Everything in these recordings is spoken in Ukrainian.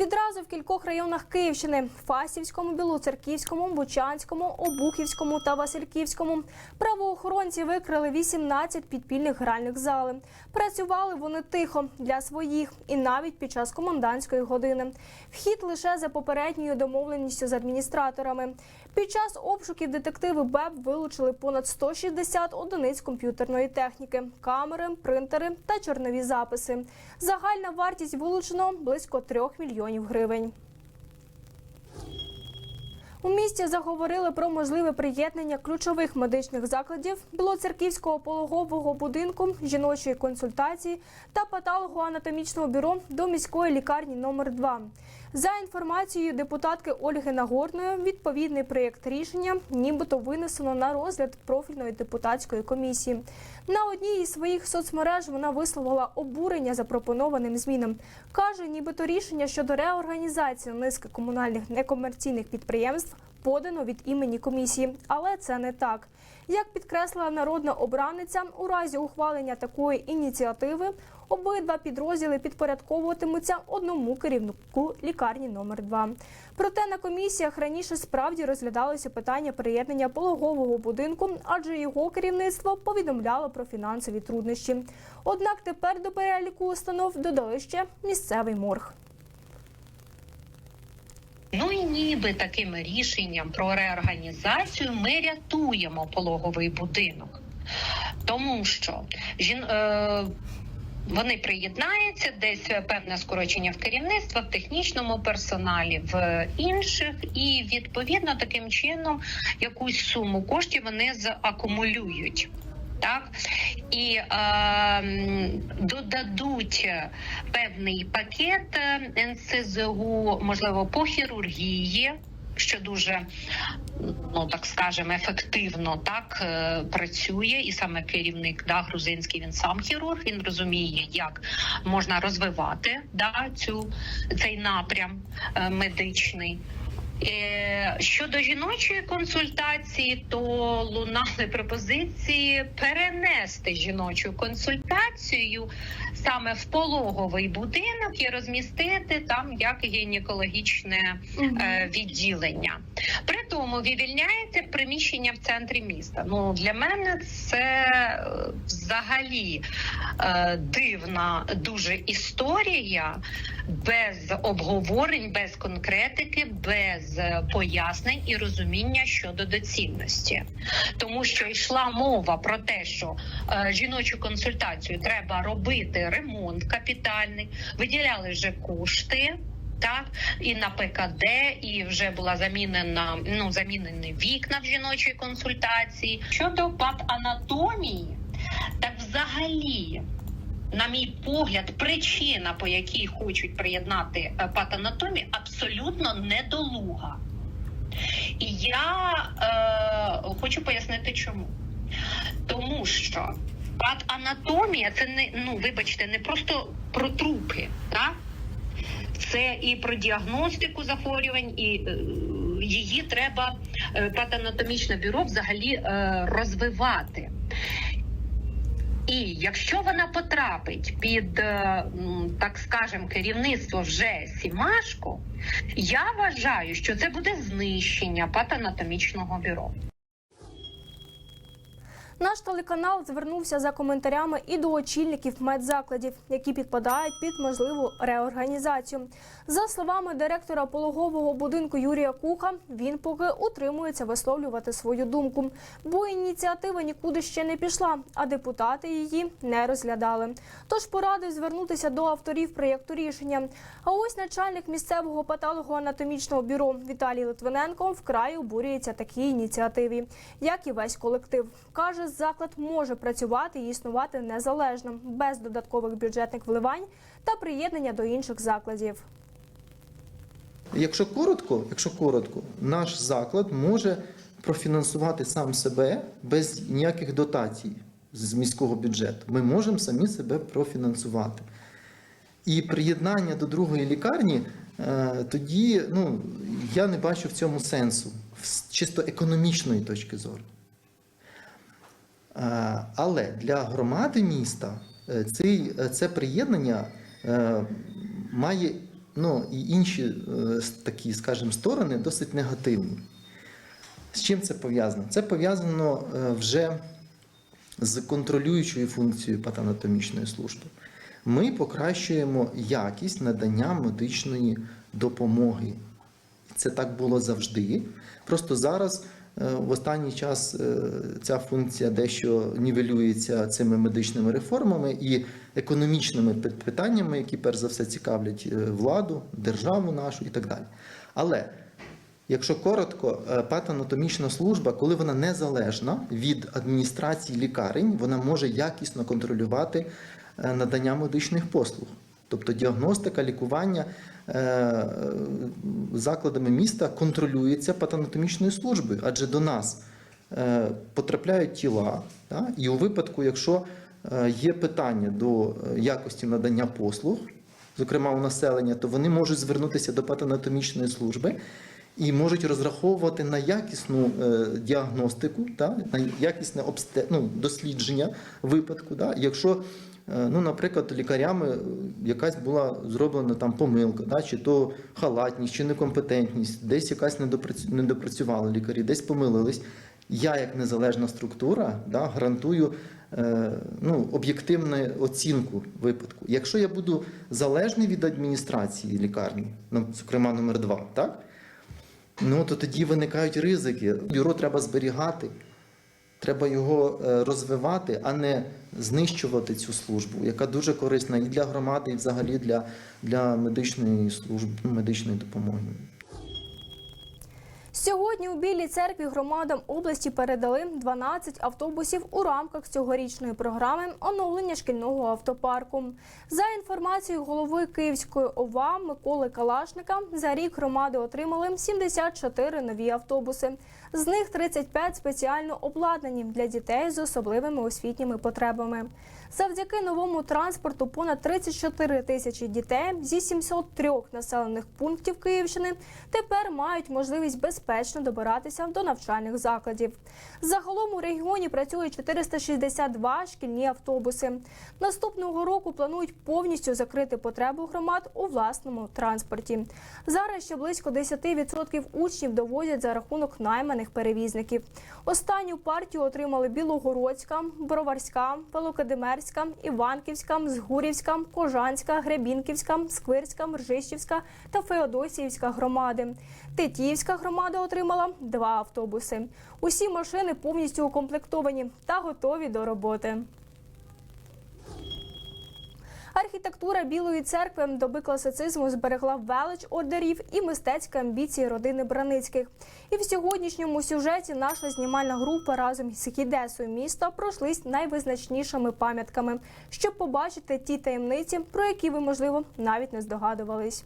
Відразу в кількох районах Київщини Фастівському, Білоцерківському, Бучанському, Обухівському та Васильківському правоохоронці викрили 18 підпільних гральних зали. Працювали вони тихо для своїх і навіть під час комендантської години. Вхід лише за попередньою домовленістю з адміністраторами. Під час обшуків детективи БЕБ вилучили понад 160 одиниць комп'ютерної техніки, камери, принтери та чорнові записи. Загальна вартість вилучено близько 3 мільйонів гривень. У місті заговорили про можливе приєднання ключових медичних закладів Білоцерківського пологового будинку, жіночої консультації та патологоанатомічного бюро до міської лікарні номер 2 За інформацією депутатки Ольги Нагорної, відповідний проєкт рішення нібито винесено на розгляд профільної депутатської комісії. На одній із своїх соцмереж вона висловила обурення запропонованим змінам. Каже, нібито рішення щодо реорганізації низки комунальних некомерційних підприємств подано від імені комісії, але це не так. Як підкреслила народна обраниця, у разі ухвалення такої ініціативи обидва підрозділи підпорядковуватимуться одному керівнику лікарні номер 2 Проте на комісіях раніше справді розглядалося питання приєднання пологового будинку, адже його керівництво повідомляло про фінансові труднощі. Однак тепер до переліку установ додали ще місцевий морг. Ну і ніби таким рішенням про реорганізацію ми рятуємо пологовий будинок, тому що жін, е, вони приєднаються, десь певне скорочення в керівництва, в технічному персоналі, в інших, і відповідно таким чином якусь суму коштів вони заакумулюють. Так і е, додадуть певний пакет е, НСЗУ, можливо, по хірургії, що дуже ну так скажемо, ефективно так е, працює, і саме керівник да, грузинський він сам хірург. Він розуміє, як можна розвивати да, цю цей напрям е, медичний. Е, Щодо жіночої консультації, то лунали пропозиції перенести жіночу консультацію саме в пологовий будинок і розмістити там як гінекологічне е, відділення. При тому вивільняється приміщення в центрі міста. Ну для мене це е, взагалі дивна дуже історія без обговорень, без конкретики, без е, пояснень і розуміння щодо доцільності, тому що йшла мова про те, що е, жіночу консультацію треба робити ремонт капітальний, виділяли вже кошти. Так, і на ПКД, і вже була замінена ну замінені вікна в жіночій консультації. Щодо патанатомії, так взагалі на мій погляд, причина, по якій хочуть приєднати е, патанатомію, абсолютно недолуга. І я е, хочу пояснити, чому. Тому що патанатомія це не ну, вибачте, не просто про трупи, так? Це і про діагностику захворювань, і е, її треба е, патанатомічне бюро взагалі розвивати. І якщо вона потрапить під, е, так скажем, керівництво вже Сімашко, я вважаю, що це буде знищення патанатомічного бюро. Наш телеканал звернувся за коментарями і до очільників медзакладів, які підпадають під можливу реорганізацію. За словами директора пологового будинку Юрія Куха, він поки утримується висловлювати свою думку, бо ініціатива нікуди ще не пішла, а депутати її не розглядали. Тож порадив звернутися до авторів проєкту рішення. А ось начальник місцевого патологоанатомічного бюро Віталій Литвиненко вкрай обурюється такій ініціативі, як і весь колектив. Каже, заклад може працювати і існувати незалежно, без додаткових бюджетних вливань та приєднання до інших закладів. Якщо коротко, якщо коротко, наш заклад може профінансувати сам себе без ніяких дотацій з міського бюджету. Ми можемо самі себе профінансувати. І приєднання до другої лікарні е, тоді ну, я не бачу в цьому сенсу з чисто економічної точки зору. Е, Але для громади міста е, цей, е, це приєднання має ну і інші такі, скажімо, сторони досить негативні. З чим це пов'язано? Це пов'язано вже з контролюючою функцією патанатомічної служби. Ми покращуємо якість надання медичної допомоги. Це так було завжди. Просто зараз в останній час е, ця функція дещо нівелюється цими медичними реформами і економічними питаннями, які перш за все цікавлять е, владу, державу нашу і так далі. Але Якщо коротко, е, патанатомічна служба, коли вона незалежна від адміністрації лікарень, вона може якісно контролювати е, надання медичних послуг. Тобто діагностика, лікування е, закладами міста контролюється патанатомічною службою, адже до нас е, потрапляють тіла, і у випадку, якщо е, є питання до е, якості надання послуг, зокрема у населення, то вони можуть звернутися до патанатомічної служби і можуть розраховувати на якісну е, діагностику, на якісне обсте, ну, дослідження випадку. Якщо, е, ну, наприклад, лікарями е, якась була зроблена там помилка, да, чи то халатність, чи некомпетентність, десь якась недопрацю- недопрацювали лікарі, десь помилились. Я, як незалежна структура, да, гарантую е, ну, об'єктивну оцінку випадку. Якщо я буду залежний від адміністрації лікарні, ну, зокрема номер 2, так? Ну, то тоді виникають ризики. Бюро треба зберігати, треба його е, розвивати, а не знищувати цю службу, яка дуже корисна і для громади, і взагалі для, для медичної служби, медичної допомоги. Сьогодні у Білій церкві громадам області передали 12 автобусів у рамках цьогорічної програми оновлення шкільного автопарку. За інформацією голови Київської ОВА Миколи Калашника, за рік громади отримали 74 нові автобуси. З них 35 спеціально обладнані для дітей з особливими освітніми потребами. Завдяки новому транспорту понад 34 тисячі дітей зі 703 населених пунктів Київщини тепер мають можливість безпечно добиратися до навчальних закладів. Загалом у регіоні працює 462 шкільні автобуси. Наступного року планують повністю закрити потребу громад у власному транспорті. Зараз ще близько 10% учнів довозять за рахунок найманих перевізників. Останню партію отримали Білогородська, Броварська, Великодимерська, Іванківська, Згурівська, Кожанська, Гребінківська, Сквирська, Ржищівська та Феодосіївська громади. Тетіївська громада отримала два автобуси. Усі машини повністю укомплектовані та готові до роботи. Архітектура Білої церкви доби класицизму зберегла велич ордерів і мистецькі амбіції родини Браницьких. І в сьогоднішньому сюжеті наша знімальна група разом з хідесою міста пройшлись найвизначнішими пам'ятками, щоб побачити ті таємниці, про які ви, можливо, навіть не здогадувались.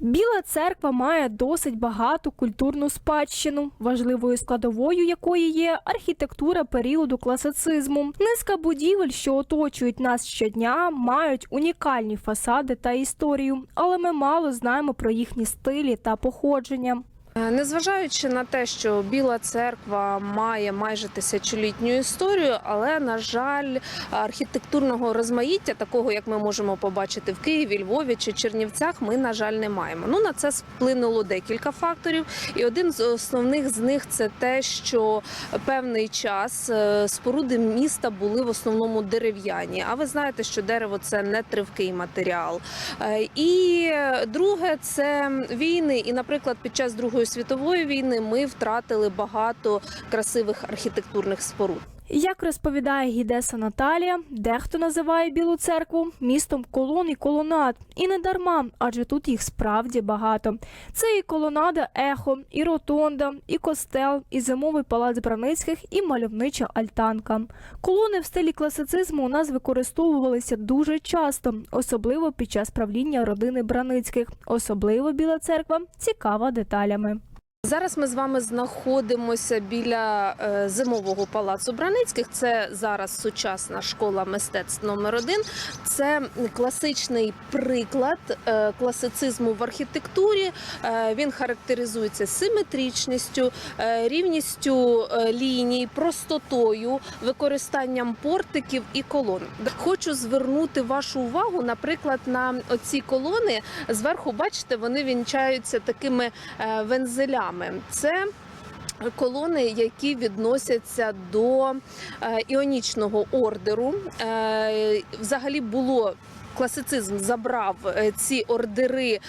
Біла церква має досить багату культурну спадщину, важливою складовою якої є архітектура періоду класицизму. Низка будівель, що оточують нас щодня, мають унікальні фасади та історію, але ми мало знаємо про їхні стилі та походження. Е, Незважаючи на те, що Біла церква має майже тисячолітню історію, але на жаль, архітектурного розмаїття, такого як ми можемо побачити в Києві, Львові чи Чернівцях, ми на жаль не маємо. Ну на це вплинуло декілька факторів, і один з основних з них це те, що певний час е, споруди міста були в основному дерев'яні. А ви знаєте, що дерево це не тривкий матеріал. Е, І друге це війни. І, наприклад, під час Другої світової війни ми втратили багато красивих архітектурних споруд. Як розповідає гідеса Наталія, дехто називає Білу церкву містом колон і колонад. І не дарма, адже тут їх справді багато. Це і колонада Ехо, і ротонда, і костел, і зимовий палац Браницьких, і мальовнича альтанка. Колони в стилі класицизму у нас використовувалися дуже часто, особливо під час правління родини Браницьких. Особливо Біла церква цікава деталями. Зараз ми з вами знаходимося біля е, зимового палацу Браницьких. Це зараз сучасна школа мистецтв номер один. Це класичний приклад е, класицизму в архітектурі. Е, Він характеризується симетричністю, рівністю ліній, простотою, використанням портиків і колон. Хочу звернути вашу увагу, наприклад, на оці колони. Зверху, бачите, вони вінчаються такими е, вензелями. Це колони, які відносяться до е, іонічного ордеру. Е, Взагалі було. Класицизм забрав е, ці ордери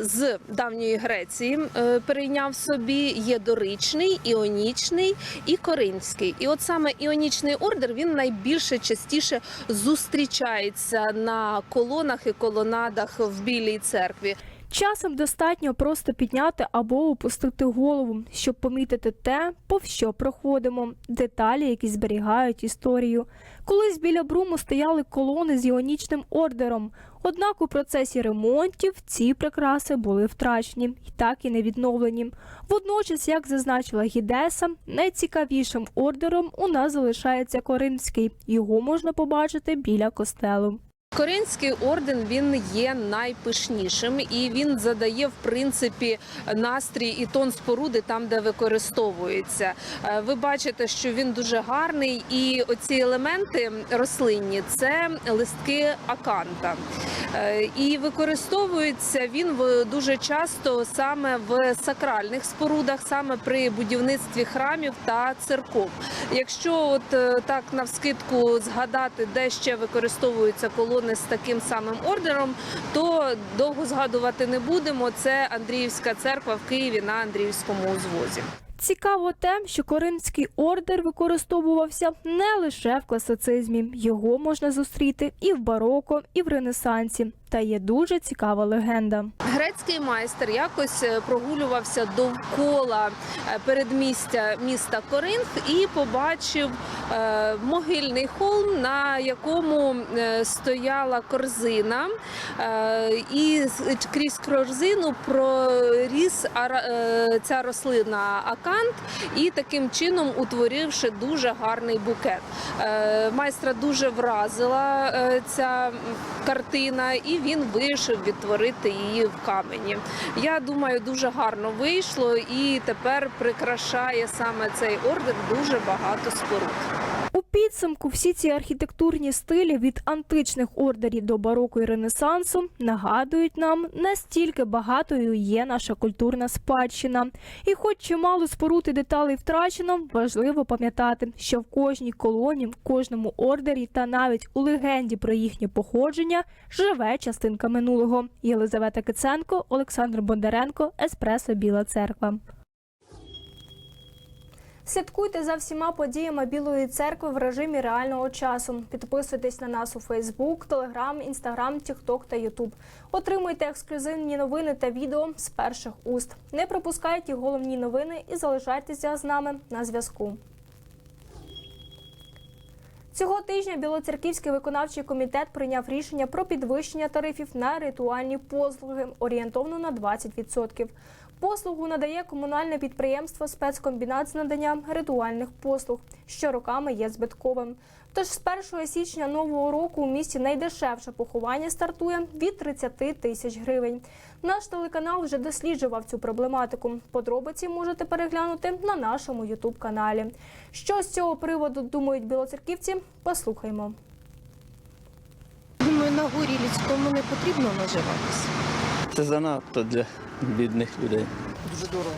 з давньої Греції, перейняв собі. Є доричний, іонічний і коринфський. І от саме іонічний ордер він найбільше частіше зустрічається на колонах і колонадах в Білій церкві. Часом достатньо просто підняти або опустити голову, щоб помітити те, повз що проходимо, деталі, які зберігають історію. Колись біля бруму стояли колони з іонічним ордером. Однак у процесі ремонтів ці прикраси були втрачені і так і не відновлені. Водночас, як зазначила Гідеса, найцікавішим ордером у нас залишається Коринфський. Його можна побачити біля костелу. Коринський орден він є найпишнішим і він задає в принципі настрій і тон споруди там, де використовується. Е, Ви бачите, що він дуже гарний, і оці елементи рослинні це листки аканта. Е, І використовується він дуже часто саме в сакральних спорудах, саме при будівництві храмів та церков. Якщо от е, так навскидку згадати, де ще використовуються колони з таким самим ордером, то довго згадувати не будемо. Це Андріївська церква в Києві на Андріївському узвозі. Цікаво те, що Коринський ордер використовувався не лише в класицизмі. Його можна зустріти і в бароко, і в Ренесансі. Та є дуже цікава легенда. Грецький майстер якось е, прогулювався довкола е, передмістя міста Коринф і побачив е, могильний холм, на якому стояла корзина, і крізь корзину проріс ця рослина акант, і таким чином утворивши дуже гарний букет. Майстра дуже вразила ця картина, і він вирішив відтворити її в камені. Я думаю, дуже гарно вийшло, і тепер прикрашає саме цей орден дуже багато споруд. Підсумку всі ці архітектурні стилі від античних ордерів до бароко і ренесансу нагадують нам, настільки багатою є наша культурна спадщина. І хоч чимало споруд і деталей втрачено, важливо пам'ятати, що в кожній колоні, в кожному ордері та навіть у легенді про їхнє походження живе частинка минулого. Єлизавета Киценко, Олександр Бондаренко, Еспресо Біла Церква. Слідкуйте за всіма подіями Білої церкви в режимі реального часу. Підписуйтесь на нас у Фейсбук, Телеграм, Інстаграм, Тікток та Ютуб. Отримуйте ексклюзивні новини та відео з перших уст. Не пропускайте головні новини і залишайтеся з нами на зв'язку. Цього тижня Білоцерківський виконавчий комітет прийняв рішення про підвищення тарифів на ритуальні послуги орієнтовно на 20%. Послугу надає комунальне підприємство спецкомбінат з надання ритуальних послуг, що роками є збитковим. Тож з 1 січня нового року у місті найдешевше поховання стартує від 30 тисяч гривень. Наш телеканал вже досліджував цю проблематику. Подробиці можете переглянути на нашому ютуб каналі. Що з цього приводу думають білоцерківці? Послухаймо. Думаю, на горі людському не потрібно наживатися. Це занадто для бідних людей. Дуже дорого.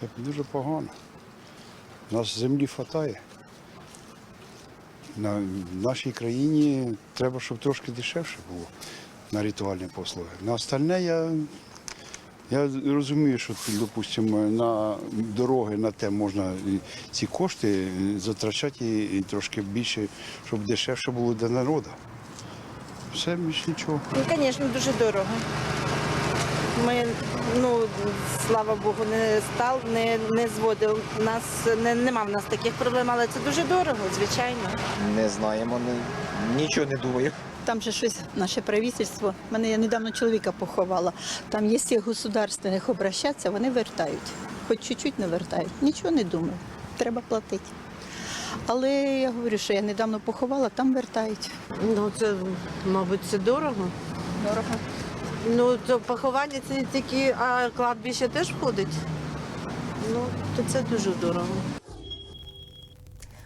Це дуже погано. У нас землі вистачає. На в нашій країні треба, щоб трошки дешевше було на ритуальні послуги. На остальне я, я розумію, що, допустимо, на дороги на те можна ці кошти затрачати і, трошки більше, щоб дешевше було для народу. Все більш нічого. Ну, звісно, дуже дорого. Ми, ну, слава Богу, не став, не, не зводив. Нас не, нема в нас таких проблем, але це дуже дорого, звичайно. Не знаємо, не, нічого не думаю. Там же щось наше правительство. Мене я недавно чоловіка поховала. Там, якщо государственних обращатися, вони вертають. Хоч чуть-чуть не вертають. Нічого не думаю. Треба платити. Але я говорю, що я недавно поховала, там вертають. Ну, це, мабуть, це дорого. Дорого. Ну, то поховання це не тільки, а кладбище теж входить. Ну, то це дуже дорого.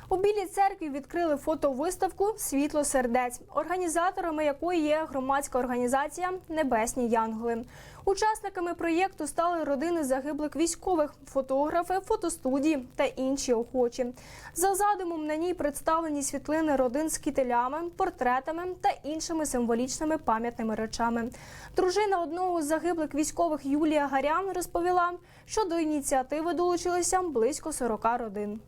У Білій церкві відкрили фотовиставку Світло сердець, організаторами якої є громадська організація Небесні Янголи. Учасниками проєкту стали родини загиблих військових, фотографи, фотостудії та інші охочі. За задумом на ній представлені світлини родин з кітелями, портретами та іншими символічними пам'ятними речами. Дружина одного з загиблих військових Юлія Гарян розповіла, що до ініціативи долучилися близько 40 родин.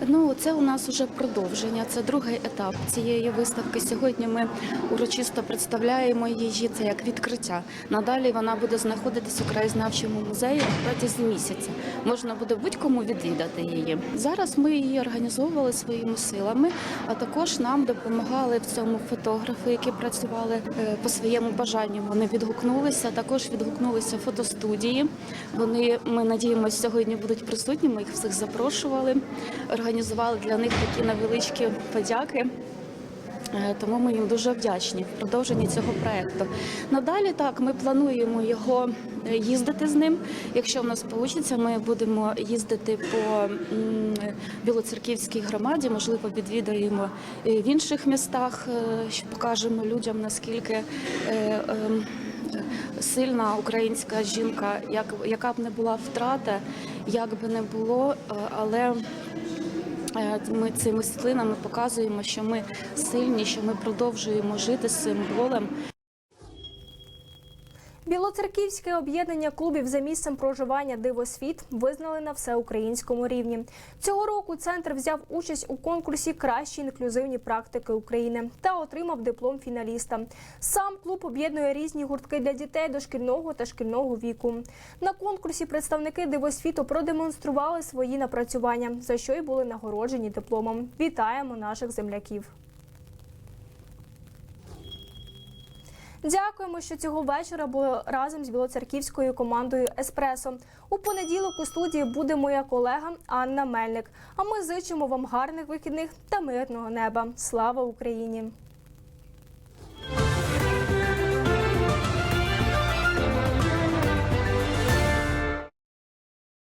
Ну, це у нас вже продовження. Це другий етап цієї виставки. Сьогодні ми урочисто представляємо її. Це як відкриття. Надалі вона буде знаходитись у краєзнавчому музеї протягом місяця. Можна буде будь-кому відвідати її. Зараз ми її організовували своїми силами, а також нам допомагали в цьому фотографи, які працювали е, по своєму бажанню. Вони відгукнулися. Також відгукнулися фотостудії. Вони ми надіємося, сьогодні будуть присутні. Ми їх всіх запрошували організували для них такі невеличкі подяки. Е, Тому ми їм дуже вдячні в продовженні цього проекту. Надалі так ми плануємо його е, їздити з ним. Якщо в нас вийде, ми будемо їздити по Білоцерківській громаді. Можливо, відвідаємо в інших містах, е, покажемо людям наскільки. ем, Сильна українська жінка, як яка б не була втрата, як би не було, але Ми цими світлинами показуємо, що ми сильні, що ми продовжуємо жити з цим. Білоцерківське об'єднання клубів за місцем проживання Дивосвіт визнали на всеукраїнському рівні. Цього року центр взяв участь у конкурсі Кращі інклюзивні практики України та отримав диплом фіналіста. Сам клуб об'єднує різні гуртки для дітей дошкільного та шкільного віку. На конкурсі представники Дивосвіту продемонстрували свої напрацювання, за що й були нагороджені дипломом. Вітаємо наших земляків. Дякуємо, що цього вечора були разом з білоцерківською командою Еспресо. У понеділок у студії буде моя колега Анна Мельник. А ми зичимо вам гарних вихідних та мирного неба. Слава Україні!